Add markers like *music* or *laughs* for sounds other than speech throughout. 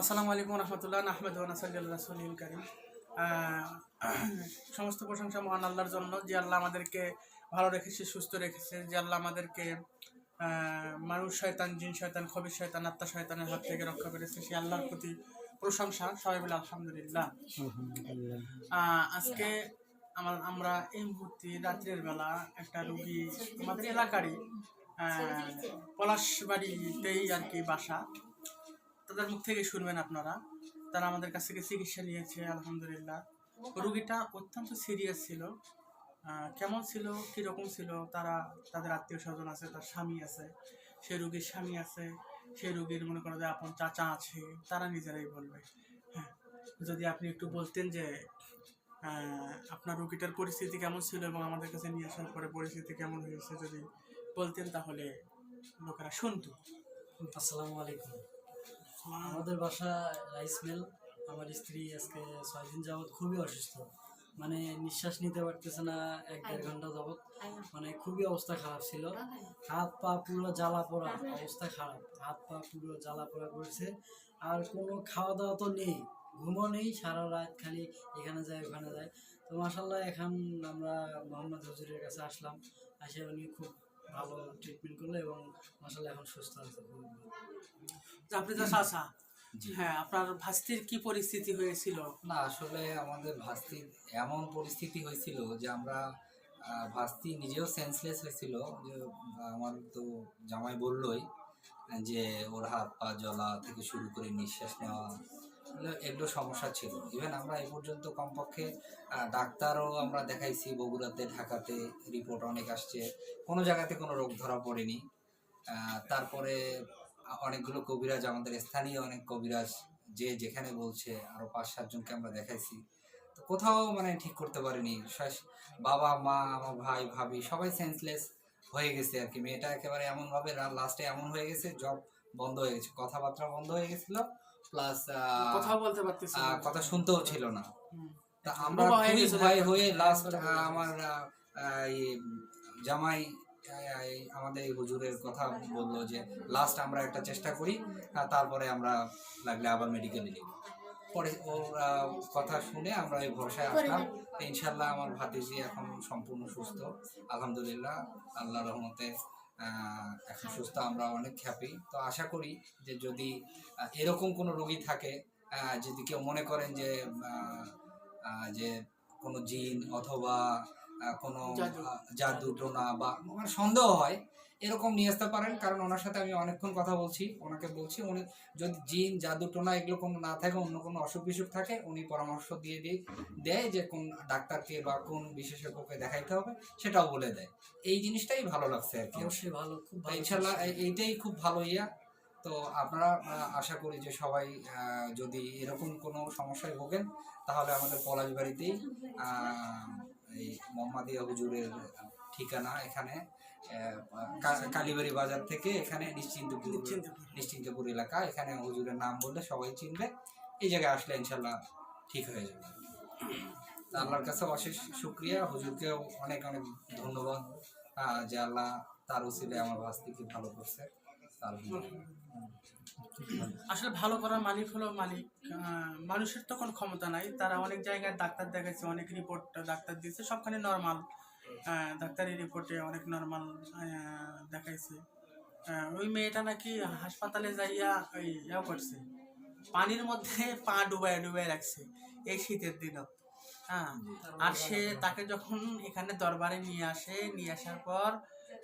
আসসালামু আলাইকুম রহমতুল্লাহ আহমেদ রাসুল করিম। সমস্ত প্রশংসা মহান আল্লাহর জন্য যে আল্লাহ আমাদেরকে ভালো রেখেছে সুস্থ রেখেছে যে আল্লাহ আমাদেরকে মানুষ শয়তান জিন শয়তান খবির শয়তান আত্মা শয়তানের হাত থেকে রক্ষা করেছে সেই আল্লাহর প্রতি প্রশংসা সবাই বলে আলহামদুলিল্লাহ। আজকে আমার আমরা এই মুহূর্তে রাত্রের বেলা একটা রুগী আমাদের এলাকারই পলাশবাড়িতেই আর কি বাসা। তাদের মুখ থেকে শুনবেন আপনারা। তারা আমাদের কাছ থেকে চিকিৎসা নিয়েছে, আলহামদুলিল্লাহ। রুগীটা অত্যন্ত সিরিয়াস ছিল। কেমন ছিল, কীরকম ছিল, তারা তাদের আত্মীয় স্বজন আছে, তার স্বামী আছে, সেই রুগীর স্বামী আছে, সেই রুগীর মনে করো যে আপন চাচা আছে, তারা নিজেরাই বলবে। হ্যাঁ যদি আপনি একটু বলতেন যে আপনার রুগীটার পরিস্থিতি কেমন ছিল এবং আমাদের কাছে নিয়ে আসার পরে পরিস্থিতি কেমন হয়েছে যদি বলতেন তাহলে লোকেরা শুনতো। আসসালামু আলাইকুম। আমাদের বাসা রাইস মিল আমার স্ত্রী আজকে ছয় দিন যাবৎ খুবই অসুস্থ। মানে নিঃশ্বাস নিতে পারতেছে না এক দেড় ঘণ্টা যাবৎ। মানে খুবই অবস্থা খারাপ ছিল। হাত পা পুরো জ্বালা পোড়া অবস্থা খারাপ। হাত পা পুরো জ্বালা পোড়া করছে। আর কোনো খাওয়া দাওয়া তো নেই ঘুমও নেই সারা রাত খালি এখানে যায় ওখানে যায়। তো মাসাল্লাহ এখন আমরা মোহাম্মদ হজুরের কাছে আসলাম। আসে উনি খুব ভালো ট্রিটমেন্ট করল এবং মাসাল্লাহ এখন সুস্থ আছে। আপনি তো চাচা হ্যাঁ আপনার ভাস্তির কি পরিস্থিতি হয়েছিল? না আসলে আমাদের ভাস্তির এমন পরিস্থিতি হয়েছিল যে আমরা ভাস্তি নিজেও সেন্সলেস হয়েছিল। যে আমার তো জামাই বললই যে ওর হাত পা জ্বলা থেকে শুরু করে নিঃশ্বাস নেওয়া এগুলো- সমস্যা ছিল। ইভেন আমরা এই পর্যন্ত কমপক্ষে ডাক্তারও আমরা দেখাইছি বগুড়াতে, ঢাকাতে রিপোর্ট অনেক আসছে। কোনো জায়গাতে কোনো রোগ ধরা পড়েনি। তারপরে অনেকগুলো কবিরাজ, আমাদের স্থানীয় অনেক কবিরাজ, যে যেখানে বলছে, আরও পাঁচ সাতজনকে আমরা দেখাইছি। তো কোথাও মানে ঠিক করতে পারিনি। বাবা, মা, আমার ভাই, ভাবি, সবাই সেন্সলেস হয়ে গেছে আর কি। মেয়েটা একেবারে এমনভাবে লাস্টে এমন হয়ে গেছে জব বন্ধ হয়ে গেছে, কথাবার্তা বন্ধ হয়ে গেছিল। প্লাস কথা বলতে পারতেছি না। কথা শুনতেও ছিল না। তা আমরা খুবই ভয় হয়ে লাস্ট আমার জামাই আমাদের হুজুরের কথা বলল যে লাস্ট আমরা একটা চেষ্টা করি তারপরে আমরা লাগলে আবার মেডিকেলে নিব। পরে ওর কথা শুনে আমরা এই ভরসায় আসলাম। ইনশাল্লাহ আমার ভাতিজি এখন সম্পূর্ণ সুস্থ। আলহামদুলিল্লাহ আল্লাহ রহমতে এখন সুস্থ আমরা অনেক হ্যাপি তো আশা করি যে যদি এরকম কোনো রোগী থাকে আহ, যদি কেউ মনে করেন যে যে কোনো জিন অথবা কোনো জাদু। টোনা বা মানে সন্দেহ হয় এরকম নিয়ে আসতে পারেন কারণ ওনার সাথে আমি অনেকক্ষণ কথা বলছি ওনাকে বলছি উনি যদি জিন জাদু টোনা এগুলো কোনো না থাকে অন্য কোনো অসুখ বিসুখ থাকে উনি পরামর্শ দিয়ে দিয়ে দেয় যে কোন ডাক্তারকে বা কোন বিশেষজ্ঞকে দেখাইতে হবে সেটাও বলে দেয়। এই জিনিসটাই ভালো লাগছে আর কি। অবশ্যই ভালো খুব ইনশাল্লাহ এইটাই খুব ভালো ইয়া। তো আপনারা আশা করি যে সবাই যদি এরকম কোনো সমস্যায় ভোগেন তাহলে আমাদের পলাশবাড়িতেই এই মোহাম্মদিয়া হুজুরের ঠিকানা এখানে। কালীবাড়ি বাজার থেকে এখানে নিশ্চিন্তপুর নিশ্চিন্তপুর। এলাকা এখানে হুজুরের নাম বললে সবাই চিনবে। এই জায়গায় আসলে ইনশাল্লাহ ঠিক হয়ে যাবে। আল্লাহর কাছে অশেষ শুক্রিয়া। হুজুরকেও অনেক অনেক ধন্যবাদ। যে আল্লাহ তার উচিলে আমার ভাস্তিকে ভালো করছে। আসলে ভালো করার মালিক হলো মালিক। মানুষের তো কোনো ক্ষমতা নাই। তারা অনেক জায়গায় ডাক্তার দেখাচ্ছে অনেক রিপোর্ট ডাক্তার দিয়েছে সবখানে নর্মাল ডাক্তারি রিপোর্টে অনেক নর্মাল দেখাইছে। ওই মেয়েটা নাকি হাসপাতালে যাইয়া, ওই ইয়া করছে। পানির মধ্যে *laughs* পা ডুবাই ডুবাই রাখছে এই শীতের দিনত। হ্যাঁ আর সে তাকে যখন এখানে দরবারে নিয়ে আসে, নিয়ে আসার পর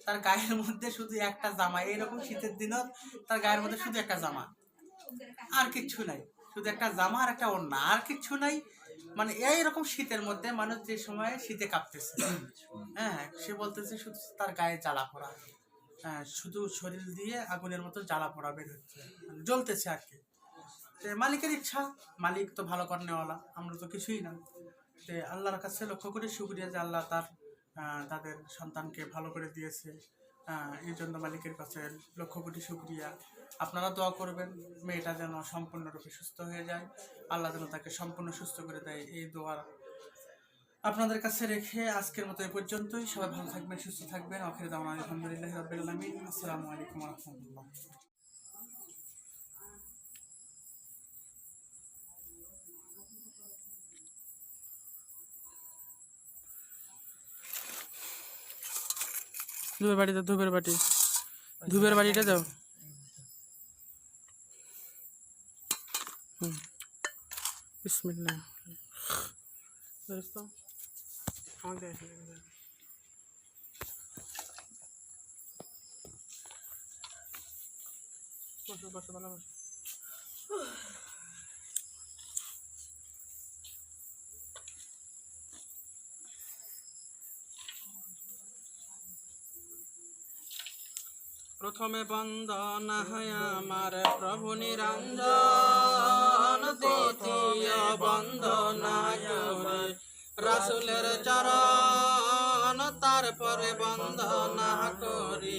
তার গায়ের মধ্যে শুধু একটা জামা, এরকম শীতের দিনত তার গায়ের মধ্যে শুধু একটা জামা। আর কিচ্ছু নাই, শুধু একটা জামা আর একটা ওড়না, আর কিচ্ছু নাই। মানে এইরকম শীতের মধ্যে মানুষ যে সময় শীতে কাঁপতেছে। হ্যাঁ সে বলতেছে শুধু তার গায়ে জ্বালা পোড়া। হ্যাঁ শুধু শরীর দিয়ে আগুনের মতো জ্বালা পোড়া বের হচ্ছে। মানে জ্বলতেছে আর কি। মালিকের ইচ্ছা, মালিক তো ভালো করেনেওয়ালা, আমরা তো কিছুই না। তে আল্লাহর কাছে লক্ষ্য করে শুক্রিয়া যে আল্লাহ তার তাদের সন্তানকে ভালো করে দিয়েছে। এই জন্য মালিকের কাছে লক্ষ কোটি শুক্রিয়া। আপনারা দোয়া করবেন, মেয়েটা যেন সম্পূর্ণরূপে সুস্থ হয়ে যায়। আল্লাহ যেন তাকে সম্পূর্ণ সুস্থ করে দেয় এই দোয়ার আপনাদের কাছে রেখে আজকের মতো এ পর্যন্তই। সবাই ভালো থাকবেন, সুস্থ থাকবেন। অখের দাম আলহামদুলিল্লাহ আলামিন। আসসালামু আলাইকুম রাহমাতুল্লাহ। ধূপের বাড়িতে ধূপের বাটি ধূপের বাড়িটা দাও হুম বিসমিল্লাহ দোস্ত আমাকে দেখে বসো বসো ভালো বসো প্রথমে বন্দনা হয় আমার প্রভু নিরঞ্জন, দ্বিতীয় বন্দনা রাসুলের চরণ, তারপরে বন্দনা করি।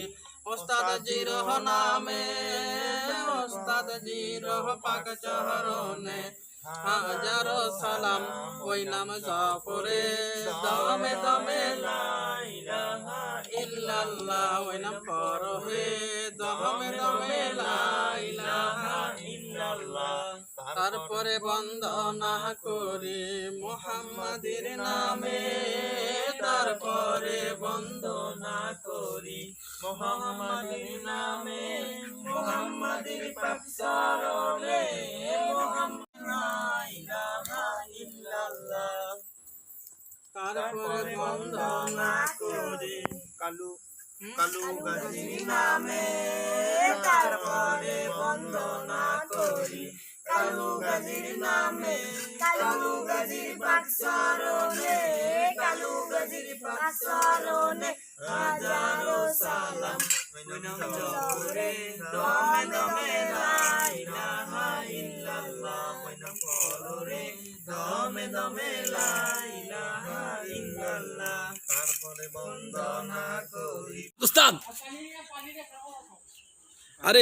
ওস্তাদ জিরহ নামে ওস্তাদ জিরহ পাক চরণে। হাজারো সালাম, ওই নাম জপরে দমে দমে ইল্লাল্লাহ, ওই নাম পরহে বন্দনা করি মুহাম্মাদের নামে। তারপরে বন্দনা করি মুহাম্মাদের নামে। মুহাম্মাদের পাক চরণে মুহাম্মদ লা তারপরে বন্দনা করি কালু কালু গাজী নামে। তারপরে বন্দনা করি কালু গাজির নামে কালু গাজির পাকসরণে কালু গাজির পাকসরণে হাজারো সালাম। নাম জপরে দমে দমে লা ইলাহা ইল্লাল্লাহ। নাম পড়রে দমে দমে লা ইলাহা ইল্লাল্লাহ। তারপরে বন্দনা করি। উস্তাদ আরে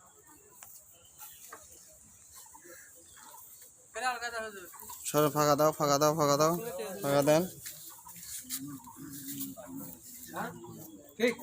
সর ফাঁকা দাও ফাঁকা দাও ফাঁকা দাও ফাঁকা দেন। ঠিক